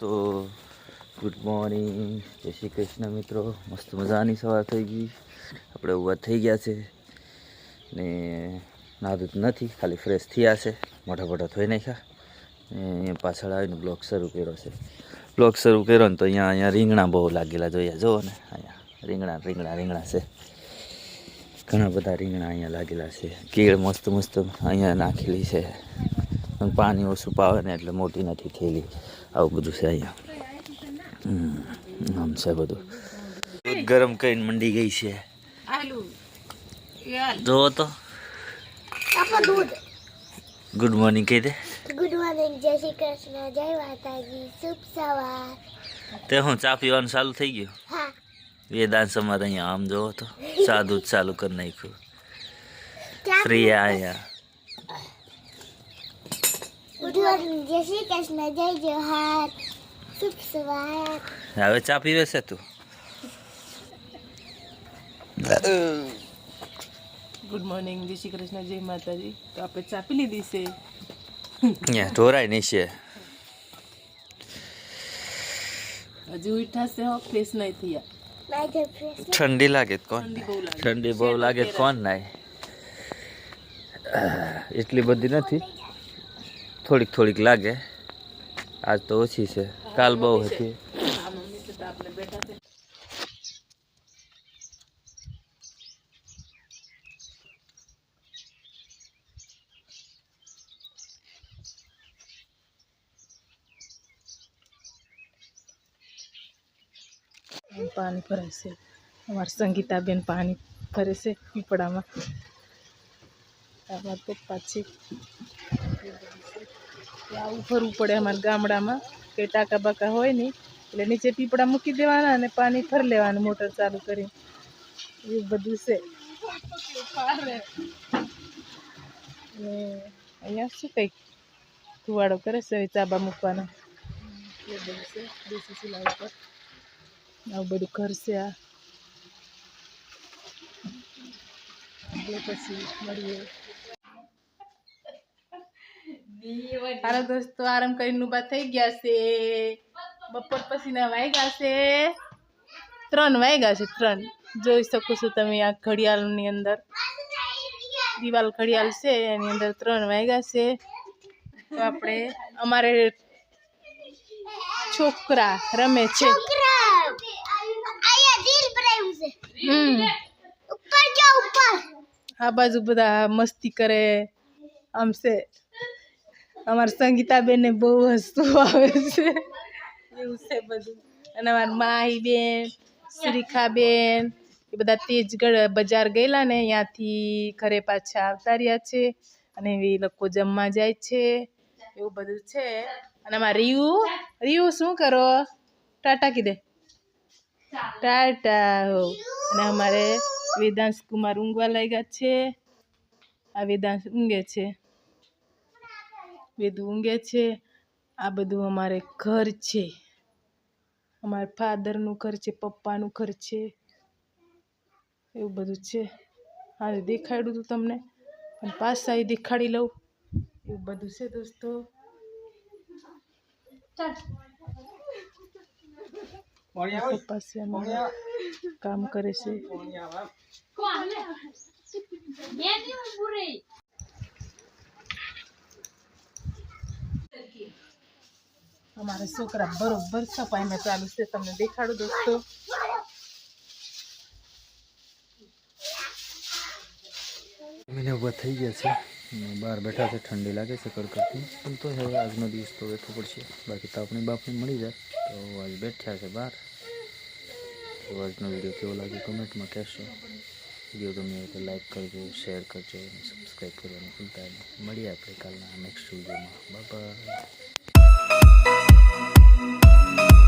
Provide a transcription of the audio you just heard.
તો good morning. જય શ્રી કૃષ્ણ મિત્રો. મસ્ત મજાની સવાર થઈ ગઈ. આપણે ઊભા થઈ ગયા છે. ને નાદું નથી. ખાલી ફ્રેશ થયા છે. મોટા મોટા થઈ નાખ્યા. ને અહીંયા પાછળ આવીને બ્લોક શરૂ કર્યો છે. બ્લોક શરૂ કર્યો ને તો અહીંયા અહીંયા રીંગણા બહુ લાગેલા જોઈએ જુઓ ને, અહીંયા રીંગણા રીંગણા રીંગણા છે. ઘણા બધા રીંગણા અહીંયા લાગેલા છે. કેળ મસ્ત મસ્ત અહીંયા નાખેલી છે. પાણી ઓછું પાવે ને એટલે મોટી નથી થયેલી. આવું બધું છે અહીંયા. આમ છે બધું. દૂધ ગરમ કરીને મંડી ગઈ છે. આલુ. જોવો તો. ગુડ મોર્નિંગ કહી દે. ગુડ મોર્નિંગ જય શ્રી કૃષ્ણ જય માતાજી શુભ સવાર. તે હું ચા પીવાનું ચાલુ થઈ ગયું? હા. વેદાંત સમાજ અહીંયા આમ જોવો તો. ચા દૂધ ચાલુ કરી નાખ્યું. ફ્રી આયા મોર્નિંગ જય શ્રી કૃષ્ણ જય જોહાર. શુભ સવાર. હવે ચા પીવે છે તું? ગુડ મોર્નિંગ જય શ્રી કૃષ્ણ જય માતાજી. તો આપણે ચાપી લીધી છે? અહીંયા ઢોરાય નહીં છે. હજુ ઉઠા છે હો ફ્રેશ નહીં થયા. ઠંડી લાગે કોણ ઠંડી બહુ લાગે. ઠંડી બહુ લાગે તો કોણ નાય? એટલી બધી નથી? થોડીક થોડીક લાગે. આજ તો ઓછી છે. કાલ બહુ હતી. તો પાણી ભરાય છે. અમારા સંગીતાબેન પાણી ભરે છે પીપળામાં. અમારા પપ્પા છે આવું ફરવું પડે અમારા ગામડામાં. કે ટાંકા બાકા હોય નહીં. એટલે નીચે પીપળા મૂકી દેવાના અને પાણી ફરી લેવાનું મોટર ચાલુ કરી એવું બધું છે. અહીંયા શું કંઈક ધુવાડો કરે છે? હવે ચાબા મૂકવાનો. એ બધું છે. દેશી ચૂલા ઉપર. આવું બધું ઘર છે આ. એટલે પછી મળીએ. હાલો દોસ્તો આરામ કરીને ઊભા થઈ ગયા છે. બપોર પછીના વાગ્યા છે. ત્રણ વાગ્યા છે ત્રણ. જોઈ શકો છો તમે આ ઘડિયાળની અંદર. દિવાલ ઘડિયાળ છે એની અંદર ત્રણ વાગ્યા છે. તો આપણે અમારે છોકરા રમે છે. આ બાજુ બધા મસ્તી કરે આમ છે. અમારા સંગીતાબેનને બહુ હસતું આવે છે. એવું છે બધું. અને અમારા માહી બેન શ્રીખાબેન, એ બધા તેજગઢ બજાર ગયેલા ને, ત્યાંથી ઘરે પાછા આવતા રહ્યા છે. અને એ લોકો જમવા જાય છે. એવું બધું છે. અને અમારે રીયુ રીયુ શું કરો? ટાટા કીધે. ટાટા હો. અને અમારે વેદાંશ કુમાર ઊંઘવા લાગ્યા છે. આ વેદાંશ ઊંઘે છે. વેદુ ઊંઘે છે. આ બધું અમારે ઘર છે. અમારા ફાધરનું ઘર છે પપ્પાનું ઘર છે. એવું બધું છે. હા દેખાડ્યું હતું તમને. પણ પાછા એ દેખાડી લઉં. એવું બધું છે દોસ્તો. પપ્પા છે કામ કરે છે. અમારા છોકરા બરોબર સફાઈમાં ચાલુ છે. તમને દેખાડું દોસ્તો. મને ઊભા થઈ ગયા છે. બહાર બેઠા છે, ઠંડી લાગે છે કડકડતી. પણ તો હવે આજનો દિવસ તો બેઠવો પડશે. બાકી તો આપણી બાપને મળી જાય. તો આજ બેઠ્યા છે બહાર. તો આજનો વીડિયો કેવો લાગે કમેન્ટમાં કહેશો. વીડિયો ગમે તો લાઈક કરજો, શેર કરજો અને સબસ્ક્રાઈબ કરવાનું ભૂલતા મળીએ આપણે કાલના નેક્સ્ટ વિડીયોમાં. બાય. Thank you.